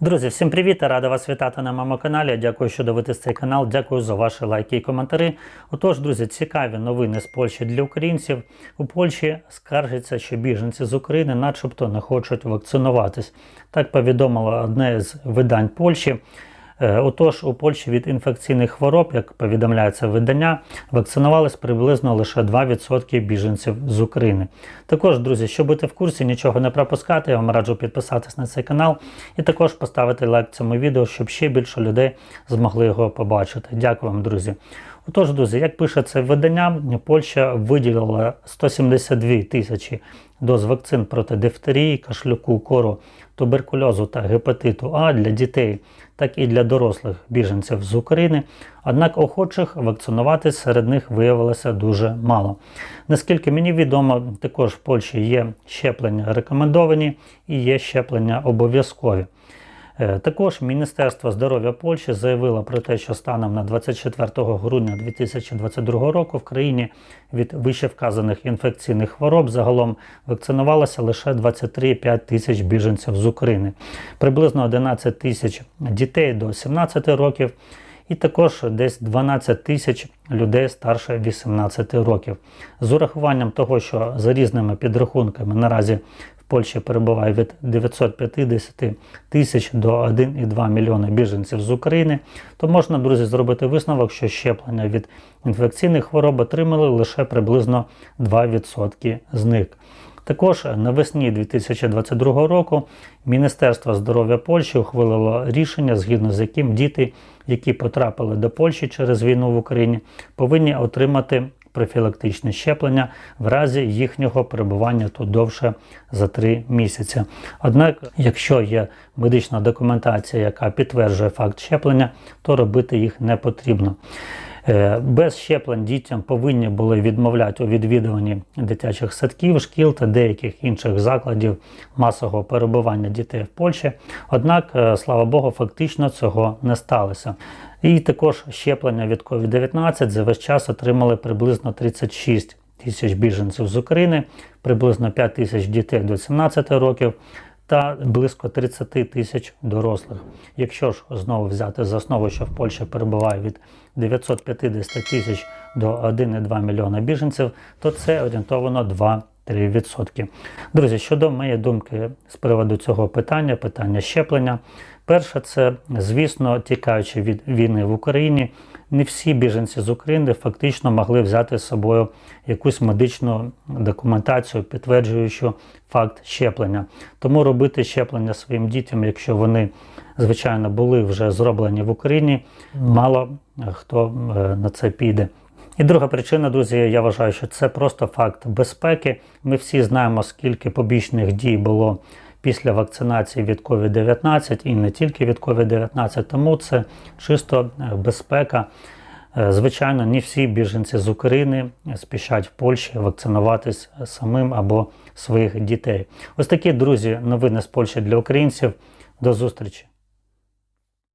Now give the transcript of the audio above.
Друзі, всім привіт! Рада вас вітати на моєму каналі. Дякую, що дивитесь цей канал. Дякую за ваші лайки і коментарі. Отож, друзі, цікаві новини з Польщі для українців. У Польщі скаржиться, що біженці з України, начебто, не хочуть вакцинуватись. Так повідомило одне з видань Польщі. Е, Отож, у Польщі від інфекційних хвороб, як повідомляється видання, вакцинувались приблизно лише 2% біженців з України. Також, друзі, щоб бути в курсі, нічого не пропускати, я вам раджу підписатись на цей канал і також поставити лайк цьому відео, щоб ще більше людей змогли його побачити. Дякую вам, друзі. Отож, друзі, як пише це видання, Польща виділила 172 тисячі доз вакцин проти дифтерії, кашлюку, кору, туберкульозу та гепатиту А для дітей, так і для дорослих біженців з України. Однак охочих вакцинуватись серед них виявилося дуже мало. Наскільки мені відомо, також в Польщі є щеплення рекомендовані і є щеплення обов'язкові. Е, Також Міністерство здоров'я Польщі заявило про те, що станом на 24 грудня 2022 року в країні від вищевказаних інфекційних хвороб загалом вакцинувалося лише 23,5 тисяч біженців з України, приблизно 11 тисяч дітей до 17 років. І також десь 12 тисяч людей старше 18 років. З урахуванням того, що за різними підрахунками наразі в Польщі перебуває від 950 тисяч до 1,2 мільйони біженців з України, то можна, друзі, зробити висновок, що щеплення від інфекційних хвороб отримали лише приблизно 2% з них. Також навесні 2022 року Міністерство здоров'я Польщі ухвалило рішення, згідно з яким діти, які потрапили до Польщі через війну в Україні, повинні отримати профілактичне щеплення в разі їхнього перебування тут довше за 3 місяці. Однак, якщо є медична документація, яка підтверджує факт щеплення, то робити їх не потрібно. Е, Без щеплень дітям повинні були відмовляти у відвідуванні дитячих садків, шкіл та деяких інших закладів масового перебування дітей в Польщі. Однак, е, слава Богу, фактично цього не сталося. І також щеплення від COVID-19 за весь час отримали приблизно 36 тисяч біженців з України, приблизно 5 тисяч дітей до 17 років та близько 30 тисяч дорослих. Якщо ж знову взяти за основу, що в Польщі перебуває від 950 тисяч до 1,2 мільйона біженців, то це орієнтовано 2 3%. Друзі, щодо моєї думки з приводу цього питання, питання щеплення. Перше, це, звісно, тікаючи від війни в Україні, не всі біженці з України фактично могли взяти з собою якусь медичну документацію, підтверджуючу факт щеплення. Тому робити щеплення своїм дітям, якщо вони, звичайно, були вже зроблені в Україні, мало хто е, на це піде. І друга причина, друзі, я вважаю, що це просто факт безпеки. Ми всі знаємо, скільки побічних дій було після вакцинації від COVID-19 і не тільки від COVID-19, тому це чисто е, безпека. Е, Звичайно, не всі біженці з України спішать в Польщі вакцинуватись самим або своїх дітей. Ось такі друзі, новини з Польщі для українців. До зустрічі!